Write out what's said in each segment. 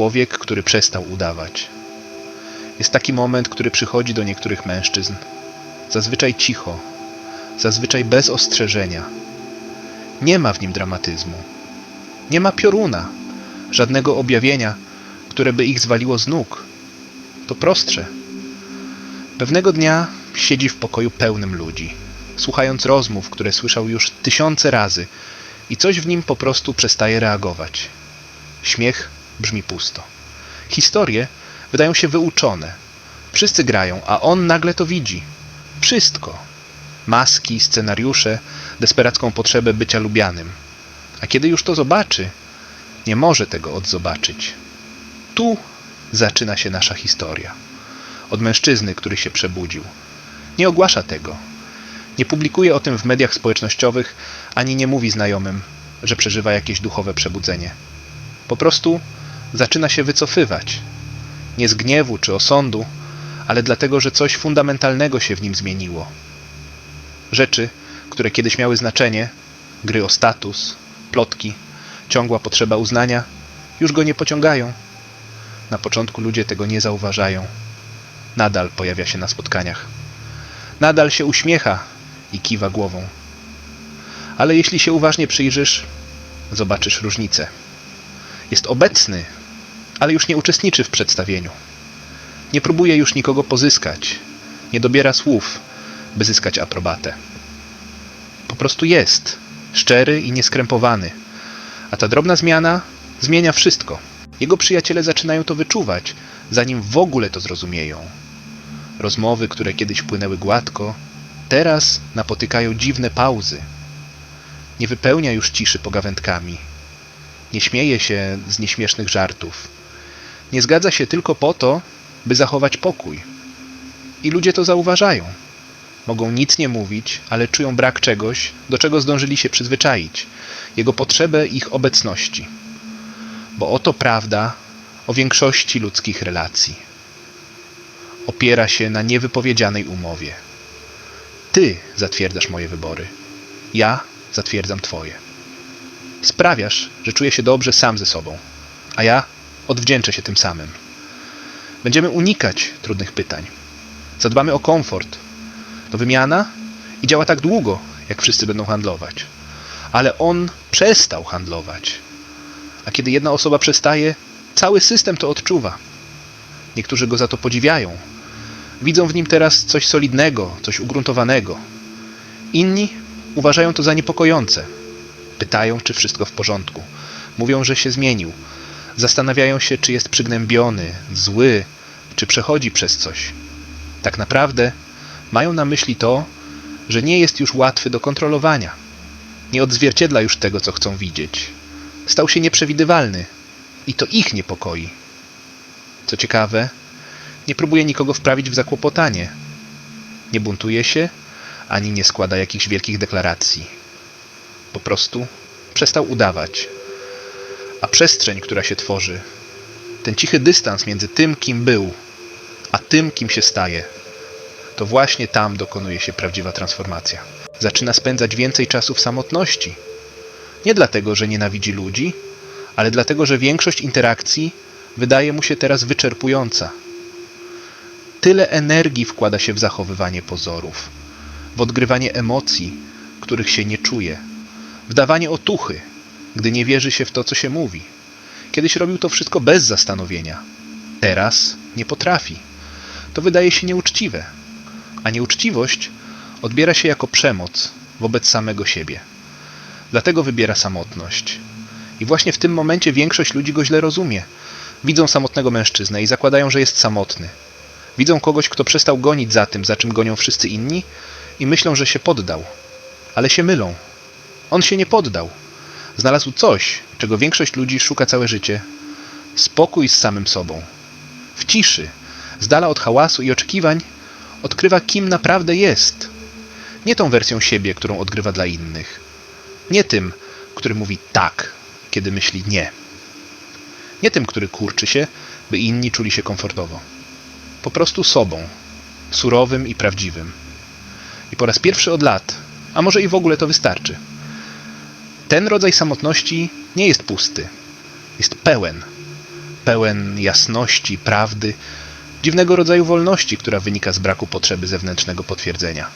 człowiek, który przestał udawać. Jest taki moment, który przychodzi do niektórych mężczyzn. Zazwyczaj cicho, zazwyczaj bez ostrzeżenia. Nie ma w nim dramatyzmu. Nie ma pioruna, żadnego objawienia, które by ich zwaliło z nóg. To prostsze. Pewnego dnia siedzi w pokoju pełnym ludzi, słuchając rozmów, które słyszał już tysiące razy, i coś w nim po prostu przestaje reagować. Śmiech brzmi pusto. Historie wydają się wyuczone. Wszyscy grają, a on nagle to widzi. Wszystko. Maski, scenariusze, desperacką potrzebę bycia lubianym. A kiedy już to zobaczy, nie może tego odzobaczyć. Tu zaczyna się nasza historia. Od mężczyzny, który się przebudził. Nie ogłasza tego. Nie publikuje o tym w mediach społecznościowych, ani nie mówi znajomym, że przeżywa jakieś duchowe przebudzenie. Po prostu zaczyna się wycofywać. Nie z gniewu czy osądu, ale dlatego, że coś fundamentalnego się w nim zmieniło. Rzeczy, które kiedyś miały znaczenie, gry o status, plotki, ciągła potrzeba uznania, już go nie pociągają. Na początku ludzie tego nie zauważają. Nadal pojawia się na spotkaniach. Nadal się uśmiecha i kiwa głową. Ale jeśli się uważnie przyjrzysz, zobaczysz różnicę. Jest obecny, ale już nie uczestniczy w przedstawieniu. Nie próbuje już nikogo pozyskać, nie dobiera słów, by zyskać aprobatę. Po prostu jest, szczery i nieskrępowany, a ta drobna zmiana zmienia wszystko. Jego przyjaciele zaczynają to wyczuwać, zanim w ogóle to zrozumieją. Rozmowy, które kiedyś płynęły gładko, teraz napotykają dziwne pauzy. Nie wypełnia już ciszy pogawędkami. Nie śmieje się z nieśmiesznych żartów. Nie zgadza się tylko po to, by zachować pokój. I ludzie to zauważają. Mogą nic nie mówić, ale czują brak czegoś, do czego zdążyli się przyzwyczaić jego potrzebę ich obecności. Bo oto prawda o większości ludzkich relacji. Opiera się na niewypowiedzianej umowie. Ty zatwierdzasz moje wybory. Ja zatwierdzam Twoje. Sprawiasz, że czuję się dobrze sam ze sobą, a ja odwdzięczę się tym samym. Będziemy unikać trudnych pytań. Zadbamy o komfort. To wymiana i działa tak długo, jak wszyscy będą handlować. Ale on przestał handlować. A kiedy jedna osoba przestaje, cały system to odczuwa. Niektórzy go za to podziwiają. Widzą w nim teraz coś solidnego, coś ugruntowanego. Inni uważają to za niepokojące. Pytają, czy wszystko w porządku. Mówią, że się zmienił. Zastanawiają się, czy jest przygnębiony, zły, czy przechodzi przez coś. Tak naprawdę mają na myśli to, że nie jest już łatwy do kontrolowania. Nie odzwierciedla już tego, co chcą widzieć. Stał się nieprzewidywalny i to ich niepokoi. Co ciekawe, nie próbuje nikogo wprawić w zakłopotanie. Nie buntuje się, ani nie składa jakichś wielkich deklaracji. Po prostu przestał udawać. Przestrzeń, która się tworzy, ten cichy dystans między tym, kim był, a tym, kim się staje, to właśnie tam dokonuje się prawdziwa transformacja. Zaczyna spędzać więcej czasu w samotności. Nie dlatego, że nienawidzi ludzi, ale dlatego, że większość interakcji wydaje mu się teraz wyczerpująca. Tyle energii wkłada się w zachowywanie pozorów, w odgrywanie emocji, których się nie czuje, w dawanie otuchy, gdy nie wierzy się w to, co się mówi. Kiedyś robił to wszystko bez zastanowienia. Teraz nie potrafi. To wydaje się nieuczciwe. A nieuczciwość odbiera się jako przemoc wobec samego siebie. Dlatego wybiera samotność. I właśnie w tym momencie większość ludzi go źle rozumie. Widzą samotnego mężczyznę i zakładają, że jest samotny. Widzą kogoś, kto przestał gonić za tym, za czym gonią wszyscy inni i myślą, że się poddał. Ale się mylą. On się nie poddał. Znalazł coś, czego większość ludzi szuka całe życie. Spokój z samym sobą. W ciszy, z dala od hałasu i oczekiwań, odkrywa, kim naprawdę jest. Nie tą wersją siebie, którą odgrywa dla innych. Nie tym, który mówi tak, kiedy myśli nie. Nie tym, który kurczy się, by inni czuli się komfortowo. Po prostu sobą, surowym i prawdziwym. I po raz pierwszy od lat, a może i w ogóle to wystarczy. Ten rodzaj samotności nie jest pusty, jest pełen. pełen jasności, prawdy, dziwnego rodzaju wolności, która wynika z braku potrzeby zewnętrznego potwierdzenia.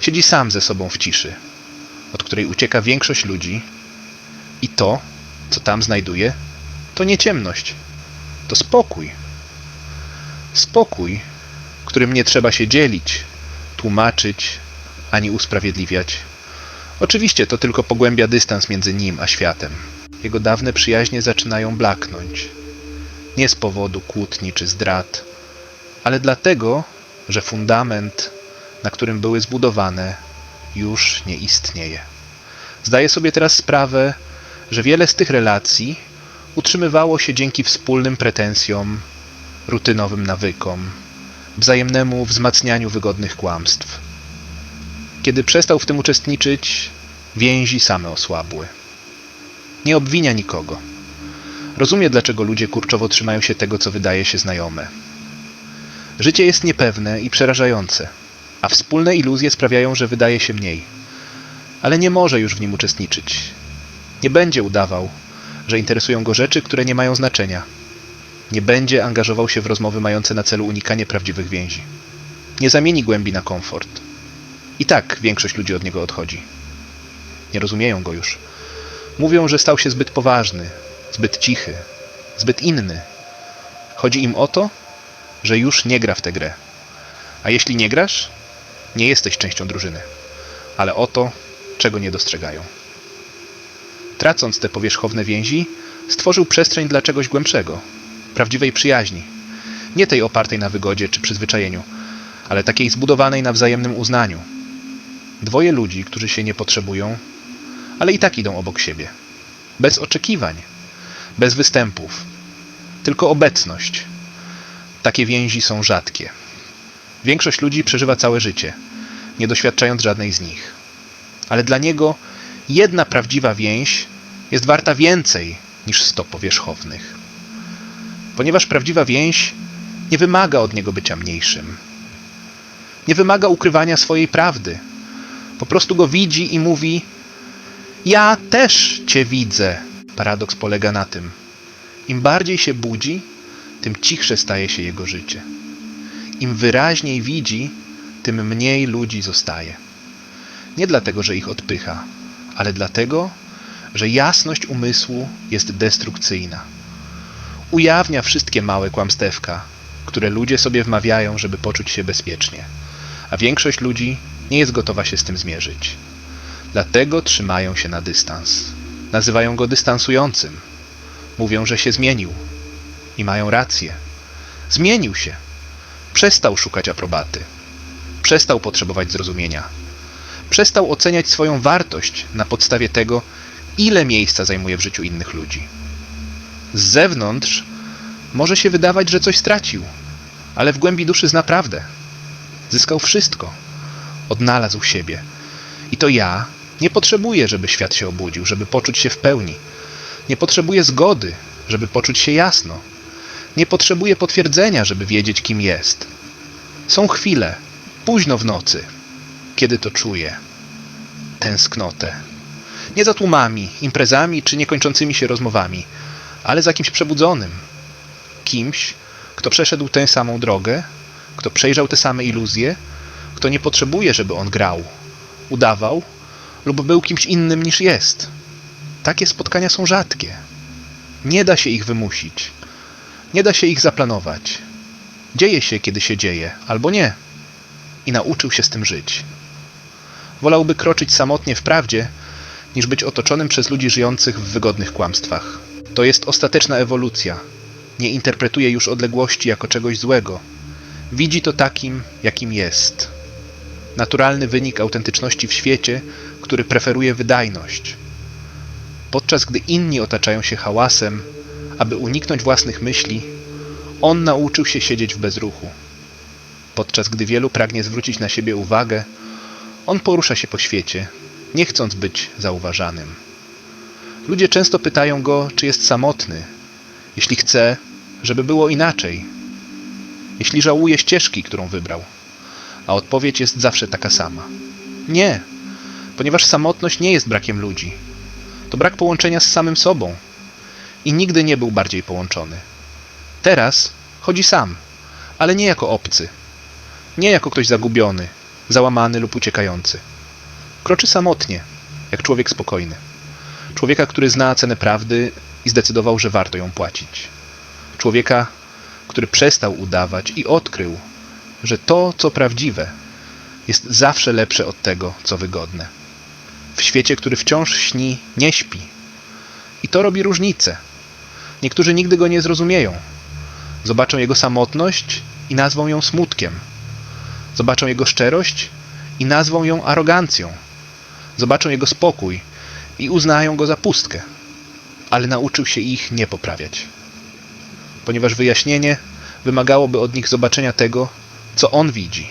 Siedzi sam ze sobą w ciszy, od której ucieka większość ludzi, i to, co tam znajduje, to nie ciemność, to spokój. Spokój, którym nie trzeba się dzielić, tłumaczyć ani usprawiedliwiać. Oczywiście to tylko pogłębia dystans między nim a światem. Jego dawne przyjaźnie zaczynają blaknąć. Nie z powodu kłótni czy zdrad, ale dlatego, że fundament, na którym były zbudowane, już nie istnieje. Zdaje sobie teraz sprawę, że wiele z tych relacji utrzymywało się dzięki wspólnym pretensjom, rutynowym nawykom, wzajemnemu wzmacnianiu wygodnych kłamstw. Kiedy przestał w tym uczestniczyć, więzi same osłabły. Nie obwinia nikogo. Rozumie, dlaczego ludzie kurczowo trzymają się tego, co wydaje się znajome. Życie jest niepewne i przerażające, a wspólne iluzje sprawiają, że wydaje się mniej. Ale nie może już w nim uczestniczyć. Nie będzie udawał, że interesują go rzeczy, które nie mają znaczenia. Nie będzie angażował się w rozmowy mające na celu unikanie prawdziwych więzi. Nie zamieni głębi na komfort. I tak większość ludzi od niego odchodzi. Nie rozumieją go już. Mówią, że stał się zbyt poważny, zbyt cichy, zbyt inny. Chodzi im o to, że już nie gra w tę grę. A jeśli nie grasz, nie jesteś częścią drużyny. Ale o to, czego nie dostrzegają. Tracąc te powierzchowne więzi, stworzył przestrzeń dla czegoś głębszego, prawdziwej przyjaźni. Nie tej opartej na wygodzie czy przyzwyczajeniu, ale takiej zbudowanej na wzajemnym uznaniu. Dwoje ludzi, którzy się nie potrzebują, ale i tak idą obok siebie. Bez oczekiwań, bez występów, tylko obecność. Takie więzi są rzadkie. Większość ludzi przeżywa całe życie, nie doświadczając żadnej z nich. Ale dla niego jedna prawdziwa więź jest warta więcej niż sto powierzchownych. Ponieważ prawdziwa więź nie wymaga od niego bycia mniejszym. Nie wymaga ukrywania swojej prawdy. Po prostu go widzi i mówi: Ja też cię widzę. Paradoks polega na tym: im bardziej się budzi, tym cichsze staje się jego życie. Im wyraźniej widzi, tym mniej ludzi zostaje. Nie dlatego, że ich odpycha, ale dlatego, że jasność umysłu jest destrukcyjna. Ujawnia wszystkie małe kłamstewka, które ludzie sobie wmawiają, żeby poczuć się bezpiecznie, a większość ludzi nie jest gotowa się z tym zmierzyć. Dlatego trzymają się na dystans. Nazywają go dystansującym. Mówią, że się zmienił. I mają rację. Zmienił się. Przestał szukać aprobaty. Przestał potrzebować zrozumienia. Przestał oceniać swoją wartość na podstawie tego, ile miejsca zajmuje w życiu innych ludzi. Z zewnątrz może się wydawać, że coś stracił, ale w głębi duszy zna prawdę. Zyskał wszystko. Odnalazł siebie. I to ja nie potrzebuję, żeby świat się obudził, żeby poczuć się w pełni. Nie potrzebuję zgody, żeby poczuć się jasno. Nie potrzebuję potwierdzenia, żeby wiedzieć, kim jest. Są chwile, późno w nocy, kiedy to czuję. Tęsknotę. Nie za tłumami, imprezami czy niekończącymi się rozmowami, ale za kimś przebudzonym. Kimś, kto przeszedł tę samą drogę, kto przejrzał te same iluzje, kto nie potrzebuje, żeby on grał, udawał lub był kimś innym niż jest. Takie spotkania są rzadkie. Nie da się ich wymusić. Nie da się ich zaplanować. Dzieje się, kiedy się dzieje, albo nie. I nauczył się z tym żyć. Wolałby kroczyć samotnie w prawdzie, niż być otoczonym przez ludzi żyjących w wygodnych kłamstwach. To jest ostateczna ewolucja. Nie interpretuje już odległości jako czegoś złego. Widzi to takim, jakim jest. Naturalny wynik autentyczności w świecie, który preferuje wydajność. Podczas gdy inni otaczają się hałasem, aby uniknąć własnych myśli, on nauczył się siedzieć w bezruchu. Podczas gdy wielu pragnie zwrócić na siebie uwagę, on porusza się po świecie, nie chcąc być zauważanym. Ludzie często pytają go, czy jest samotny, jeśli chce, żeby było inaczej, jeśli żałuje ścieżki, którą wybrał. A odpowiedź jest zawsze taka sama: Nie, ponieważ samotność nie jest brakiem ludzi. To brak połączenia z samym sobą. i nigdy nie był bardziej połączony. Teraz chodzi sam, ale nie jako obcy. Nie jako ktoś zagubiony, załamany lub uciekający. Kroczy samotnie, jak człowiek spokojny. Człowieka, który zna cenę prawdy i zdecydował, że warto ją płacić. Człowieka, który przestał udawać i odkrył, że to, co prawdziwe, jest zawsze lepsze od tego, co wygodne. W świecie, który wciąż śni, nie śpi. I to robi różnicę. Niektórzy nigdy go nie zrozumieją. Zobaczą jego samotność i nazwą ją smutkiem. Zobaczą jego szczerość i nazwą ją arogancją. Zobaczą jego spokój i uznają go za pustkę. Ale nauczył się ich nie poprawiać. Ponieważ wyjaśnienie wymagałoby od nich zobaczenia tego, co on widzi.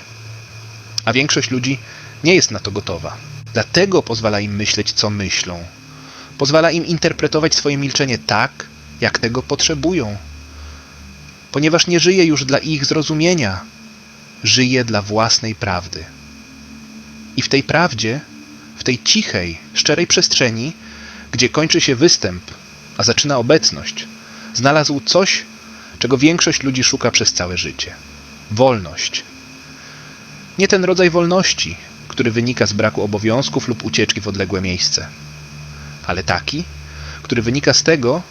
A większość ludzi nie jest na to gotowa. Dlatego pozwala im myśleć, co myślą. Pozwala im interpretować swoje milczenie tak, jak tego potrzebują. Ponieważ nie żyje już dla ich zrozumienia, żyje dla własnej prawdy. I w tej prawdzie, w tej cichej, szczerej przestrzeni, gdzie kończy się występ, a zaczyna obecność, znalazł coś, czego większość ludzi szuka przez całe życie wolność. Nie ten rodzaj wolności, który wynika z braku obowiązków lub ucieczki w odległe miejsce, ale taki, który wynika z tego,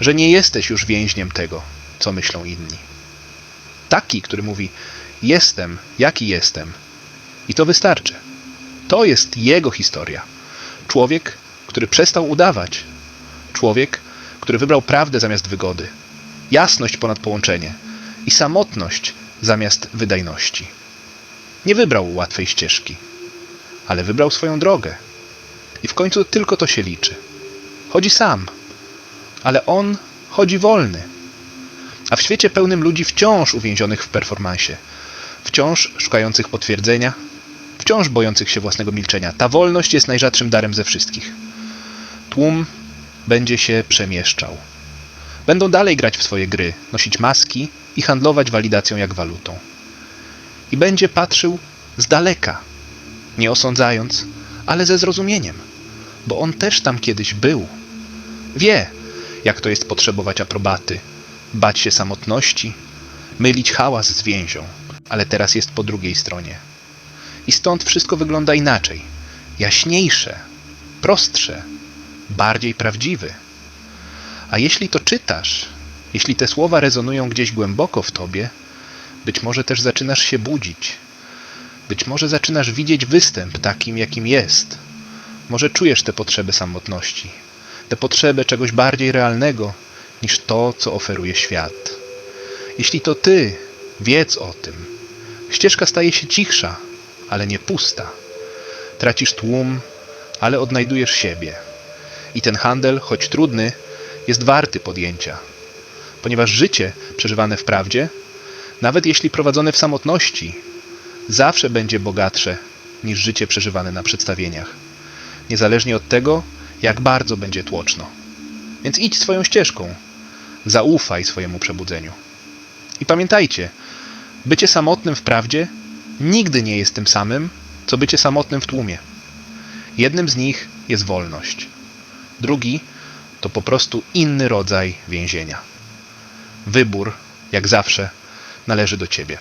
że nie jesteś już więźniem tego, co myślą inni. Taki, który mówi: Jestem, jaki jestem, i to wystarczy. To jest jego historia. Człowiek, który przestał udawać. Człowiek, który wybrał prawdę zamiast wygody, jasność ponad połączenie i samotność zamiast wydajności. Nie wybrał łatwej ścieżki, ale wybrał swoją drogę. I w końcu tylko to się liczy. Chodzi sam, ale on chodzi wolny. A w świecie pełnym ludzi wciąż uwięzionych w performansie, wciąż szukających potwierdzenia, wciąż bojących się własnego milczenia, ta wolność jest najrzadszym darem ze wszystkich. Tłum będzie się przemieszczał. Będą dalej grać w swoje gry, nosić maski i handlować walidacją jak walutą. I będzie patrzył z daleka, nie osądzając, ale ze zrozumieniem, bo on też tam kiedyś był. Wie, jak to jest potrzebować aprobaty, bać się samotności, mylić hałas z więzią, ale teraz jest po drugiej stronie. I stąd wszystko wygląda inaczej, jaśniejsze, prostsze, bardziej prawdziwy. A jeśli to czytasz, jeśli te słowa rezonują gdzieś głęboko w tobie, być może też zaczynasz się budzić. Być może zaczynasz widzieć występ takim, jakim jest. Może czujesz tę potrzebę samotności, tę potrzebę czegoś bardziej realnego niż to, co oferuje świat. Jeśli to ty, wiedz o tym. Ścieżka staje się cichsza, ale nie pusta. Tracisz tłum, ale odnajdujesz siebie. I ten handel, choć trudny, jest warty podjęcia ponieważ życie przeżywane w prawdzie, nawet jeśli prowadzone w samotności, zawsze będzie bogatsze niż życie przeżywane na przedstawieniach, niezależnie od tego, jak bardzo będzie tłoczno. Więc idź swoją ścieżką, zaufaj swojemu przebudzeniu. I pamiętajcie, bycie samotnym w prawdzie nigdy nie jest tym samym, co bycie samotnym w tłumie. Jednym z nich jest wolność. Drugi to po prostu inny rodzaj więzienia. Wybór, jak zawsze, należy do ciebie.